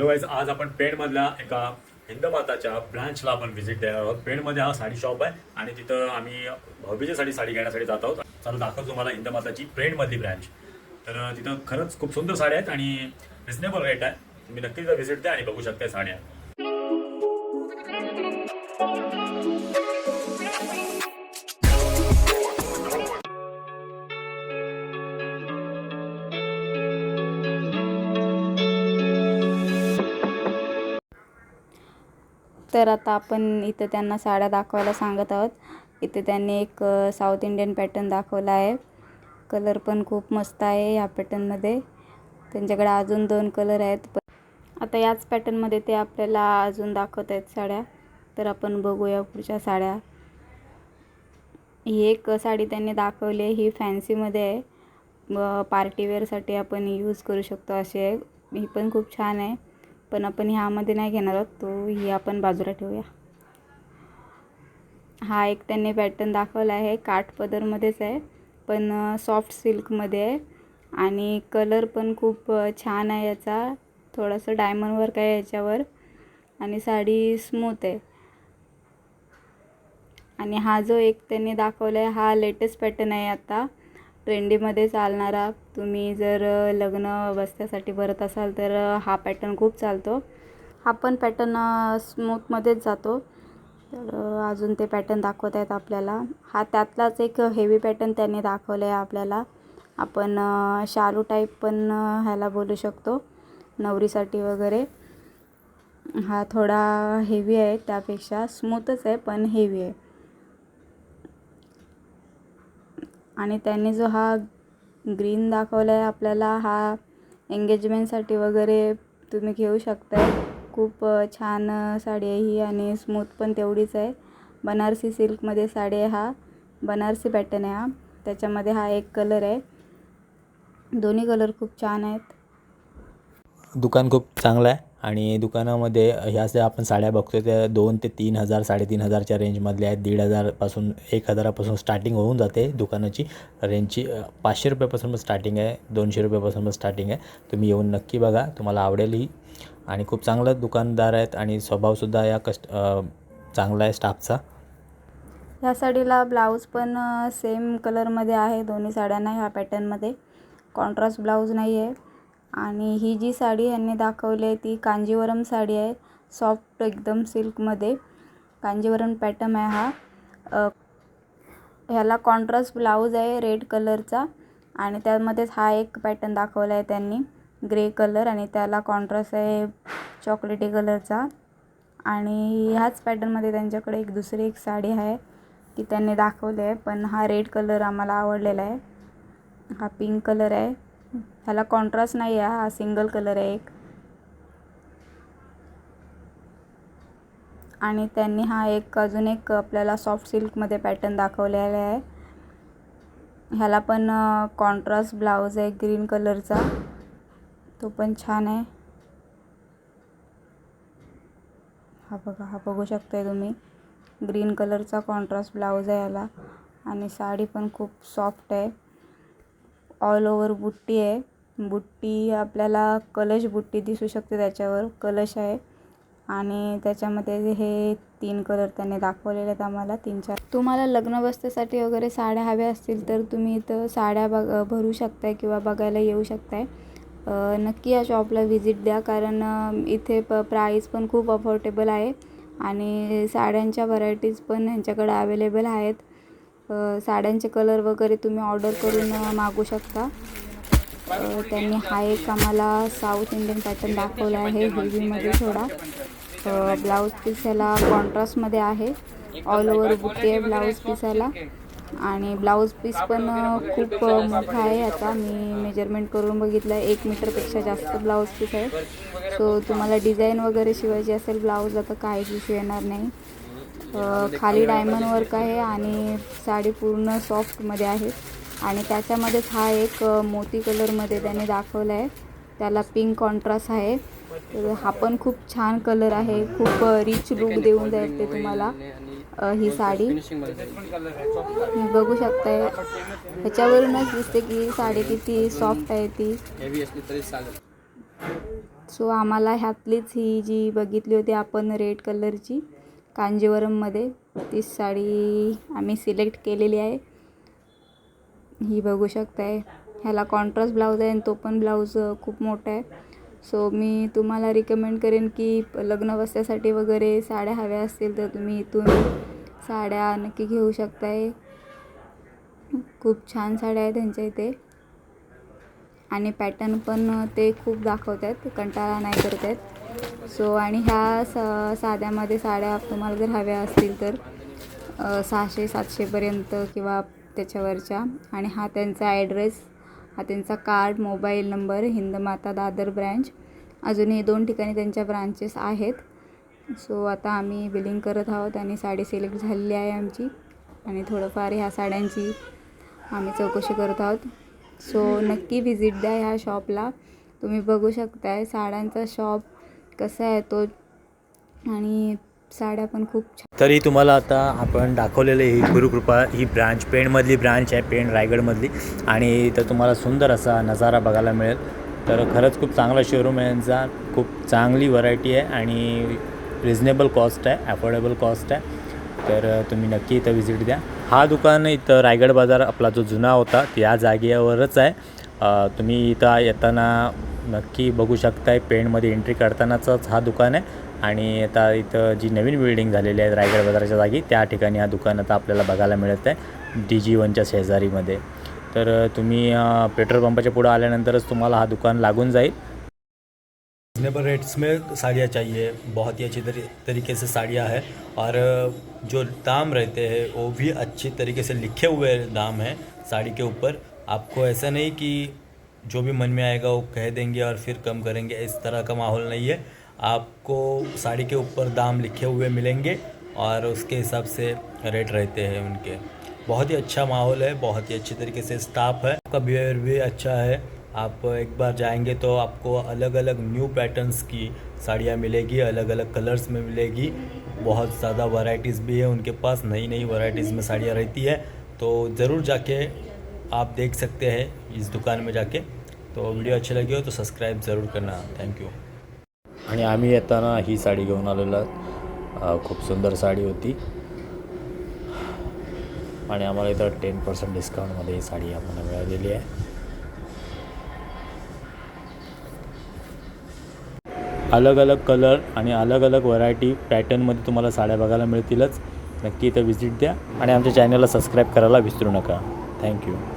Hello आज आपण पेणमधल्या एका हिंदमाताच्या ब्रांचला आपण व्हिजिट देणार आहोत. पेणमध्ये हा साडी शॉप आहे आणि तिथं आम्ही भाऊबीजेसाठी साडी घेण्यासाठी जात आहोत. चला दाखवतो तुम्हाला हिंदमाताची पेणमधली ब्रँच तर तिथं खरंच खूप सुंदर साड्या आहेत आणि रिजनेबल रेट आहे. तुम्ही नक्कीच व्हिजिट द्या आणि बघू शकता साड्या. तर आता आपण इथं त्यांना साड्या दाखवायला सांगत आहोत. इथे त्यांनी एक साऊथ इंडियन पॅटर्न दाखवला आहे. कलर पण खूप मस्त आहे ह्या पॅटर्नमध्ये त्यांच्याकडे अजून दोन कलर आहेत. पण आता याच पॅटर्नमध्ये ते आपल्याला अजून दाखवत आहेत साड्या. तर आपण बघूया पुढच्या साड्या. ही एक साडी त्यांनी दाखवली आहे. ही फॅन्सीमध्ये आहे. व पार्टीवेअरसाठी आपण यूज करू शकतो अशी आहे. ही पण खूप छान आहे. पण आपण ह्यामध्ये नाही घेणार आहोत. तो ही आपण बाजूला ठेवूया. हा एक त्यांनी पॅटर्न दाखवला आहे. काठपदरमध्येच आहे. पण सॉफ्ट सिल्कमध्ये आहे. आणि कलर पण खूप छान आहे याचा. थोडंसं डायमंड वर्क आहे याच्यावर. आणि साडी स्मूथ आहे. आणि हा जो एक त्यांनी दाखवला आहे हा लेटेस्ट पॅटर्न आहे आता. ट्रेंडीमध्ये चालणारा तुम्ही जर लग्न बसत्यासाठी भरत असाल तर हा पॅटर्न खूप चालतो. हा पण पॅटर्न स्मूथमध्येच जातो. तर अजून ते पॅटर्न दाखवत आहेत आपल्याला. हा त्यातलाच एक हेवी पॅटर्न त्यांनी दाखवला आहे आपल्याला. आपण शालू टाईप पण ह्याला बोलू शकतो. नवरीसाठी वगैरे. हा थोडा हेवी आहे त्यापेक्षा. स्मूथच आहे पण हेवी आहे. आणि त्यांनी जो हा ग्रीन दाखवला आहे आपल्याला हा एंगेजमेंटसाठी वगैरे तुम्ही घेऊ शकताय. खूप छान साडी आहे ही आणि स्मूथ पण तेवढीच आहे. बनारसी सिल्कमध्ये साडी आहे हा. बनारसी पॅटर्न आहे हा. त्याच्यामध्ये हा एक कलर आहे. दोन्ही कलर खूप छान आहेत. दुकान खूप चांगलं आहे. आणि दुकानामध्ये ह्या ज्या आपण साड्या बघतो त्या दोन ते तीन हजार साडेतीन हजारच्या रेंजमधल्या आहेत. दीड हजारपासून एक हजारापासून स्टार्टिंग होऊन जाते दुकानाची. रेंजची पाचशे रुपयापासून पण स्टार्टिंग आहे दोनशे रुपयापासून पण स्टार्टिंग आहे. तुम्ही येऊन नक्की बघा तुम्हाला आवडेल ही आणि खूप चांगलं दुकानदार आहेत आणि स्वभावसुद्धा या कस्ट चांगला आहे स्टाफचा. ह्या साडीला ब्लाऊज पण सेम कलरमध्ये आहे दोन्ही साड्यांना ह्या पॅटर्नमध्ये कॉन्ट्रास्ट ब्लाऊज नाही आहे आणि ही जी साडी ह्यांनी दाखवली आहे ती कांजीवरम साडी आहे. सॉफ्ट एकदम सिल्कमध्ये कांजीवरम पॅटर्न आहे हा. ह्याला कॉन्ट्रास्ट ब्लाऊज आहे रेड कलरचा आणि त्यामध्येच हा एक पॅटर्न दाखवला आहे त्यांनी. ग्रे कलर आणि त्याला कॉन्ट्रास्ट आहे चॉकलेटी कलरचा आणि ह्याच पॅटर्नमध्ये त्यांच्याकडे एक दुसरी एक साडी आहे ती त्यांनी दाखवली आहे. पण हा रेड कलर आम्हाला आवडलेला आहे. हा पिंक कलर आहे. ह्याला कॉन्ट्रास्ट नाही आहे हा सिंगल कलर आहे एक. आणि त्यांनी हा एक अजून एक आपल्याला सॉफ्ट सिल्कमध्ये पॅटर्न दाखवलेला आहे. ह्याला पण कॉन्ट्रास्ट ब्लाऊज आहे ग्रीन कलरचा तो पण छान आहे. हा बघा हा बघू शकताय तुम्ही. ग्रीन कलरचा कॉन्ट्रास्ट ब्लाऊज आहे याला आणि साडी पण खूप सॉफ्ट आहे. ऑल ओवर बुट्टी आहे. बुट्टी आपल्याला कलश बुट्टी दिसू शकते त्याच्यावर. कलश आहे. आणि त्याच्यामध्ये हे तीन कलर त्यांनी दाखवलेले आहेत आम्हाला तीन चार. तुम्हाला लग्न वगैरे साड्या हव्या असतील तर तुम्ही इथं साड्या बघ भरू शकताय किंवा बघायला येऊ शकताय. नक्की या शॉपला व्हिजिट द्या कारण इथे प प्राईस पण खूप अफोर्डेबल आहे. आणि साड्यांच्या व्हरायटीज पण ह्यांच्याकडे अवेलेबल आहेत. साड्यांचे कलर वगैरे तुम्ही ऑर्डर करून मागू शकता. त्यांनी हा एक आम्हाला साऊथ इंडियन पॅटर्न दाखवला आहे हेवीमध्ये थोडा. ब्लाऊज पीस ह्याला कॉन्ट्रास्टमध्ये आहे. ऑल ओव्हर बुके आहे ब्लाऊज पीसाला आणि ब्लाऊज पीस पण खूप मोठा आहे. आता मी मेजरमेंट करून बघितलं आहे एक मीटरपेक्षा जास्त ब्लाऊज पीस आहे. सो तुम्हाला डिझाईन वगैरे शिवायची असेल ब्लाऊजला तर काहीच इश्यू येणार नाही. खाली डायमंड वर्क आहे आणि साडी पूर्ण सॉफ्टमध्ये आहे. आणि त्याच्यामध्येच हा एक मोती कलरमध्ये त्याने दाखवला आहे त्याला पिंक कॉन्ट्रास्ट आहे. तर हा पण खूप छान कलर आहे. खूप रिच लुक देऊन जाईल ते तुम्हाला ही साडी. बघू शकताय. ह्याच्यावरूनच दिसते की साडी किती सॉफ्ट आहे ती. हेवी असली तरी चालेल. सो आम्हाला ह्यातलीच ही जी बघितली होती आपण रेड कलरची कांजीवरममध्ये ती साडी आम्ही सिलेक्ट केलेली आहे. ही बघू शकताय. ह्याला कॉन्ट्रास्ट ब्लाऊज आहे आणि तो पण ब्लाऊज खूप मोठा आहे. सो मी तुम्हाला रिकमेंड करेन की लग्नवस्त्यासाठी वगैरे साड्या हव्या असतील तर तुम्ही इथून साड्या नक्की घेऊ शकताय. खूप छान साड्या आहेत त्यांच्या इथे. आणि पॅटर्न पण ते खूप दाखवतात कंटाळा नाही करत आहेत सो आणि ह्या स साध्यामध्ये साड्या तुम्हाला जर हव्या असतील तर सहाशे सातशेपर्यंत किंवा त्याच्यावरच्या. आणि हा त्यांचा ॲड्रेस हा त्यांचा card mobile number Hindmata Dadar branch अजूनही दोन ठिकाणी त्यांच्या ब्रांचेस आहेत. सो आता आम्ही बिलिंग करत आहोत आणि साडी सिलेक्ट झालेली आहे आमची. आणि थोडंफार ह्या साड्यांची आम्ही चौकशी करत आहोत. सो नक्की व्हिजिट द्या ह्या शॉपला तुम्ही बघू शकताय साड्यांचा शॉप कसा आहे तो आणि साड्या पण खूप छान तरी तुम्हाला आता आपण दाखवलेलं ही गुरुकृपा ही ब्रांच पेणमधली ब्रांच आहे पेण रायगडमधली. आणि इथं तुम्हाला सुंदर असा नजारा बघायला मिळेल. तर खरंच खूप चांगला शोरूम आहे यांचा. खूप चांगली व्हरायटी आहे आणि रिजनेबल कॉस्ट आहे ॲफोर्डेबल कॉस्ट आहे. तर तुम्ही नक्की इथं व्हिजिट द्या. हा दुकान इथं रायगड बाजार आपला जो जुना होता या जागेवरच आहे. तुम्ही इथं येताना नक्की बघू शकताय. पेणमध्ये एंट्री करतानाचाच हा दुकान आहे. आणि आता इथं जी नवीन बिल्डिंग झालेली आहे रायगड बाजाराच्या जागी त्या ठिकाणी हा दुकान आता आपल्याला बघायला मिळत आहे डी जी वनच्या शेजारीमध्ये. तर तुम्ही पेट्रोल पंपाच्या पुढं आल्यानंतरच तुम्हाला हा दुकान लागून जाईल. रिजनेबल रेट्स में साड़ियाँ चाहिए. बहुत ही अच्छी तरी तरीके से साड़ियाँ हैं. और जो दाम रहते हैं वो भी अच्छी तरीके से लिखे हुए दाम हैं साड़ी के ऊपर. आपको ऐसा नहीं कि जो भी मन में आएगा वो कह देंगे और फिर कम करेंगे। इस तरह का माहौल नहीं है। आपको साड़ी के ऊपर दाम लिखे हुए मिलेंगे और उसके हिसाब से रेट रहते हैं उनके। बहुत ही अच्छा माहौल है, बहुत ही अच्छी तरीके से स्टाफ है। आपका बिहेवियर भी अच्छा है। आप एक बार जाएँगे तो आपको अलग अलग न्यू पैटर्न्स की साड़ियाँ मिलेगी अलग अलग कलर्स में मिलेगी। बहुत ज़्यादा वैरायटीज़ भी है उनके पास। नई नई वैरायटीज़ में साड़ियाँ रहती है। तो ज़रूर जाके आप देख सकते हैं इस दुकान में जाके। तो वीडियो अच्छी लगी हो तो सब्सक्राइब ज़रूर करना। थँक्यू आणि आम्ही येताना ही साडी घेऊन आलेलो खूप सुंदर साडी होती. आणि आम्हाला इथं टेन पर्सेंट डिस्काउंटमध्ये ही साडी आम्हाला मिळालेली आहे. अलग अलग कलर आणि अलग अलग व्हरायटी पॅटर्नमध्ये तुम्हाला साड्या बघायला मिळतीलच. नक्की इथं व्हिजिट द्या. आणि आमच्या चॅनलला सबस्क्राईब करायला विसरू नका. थँक्यू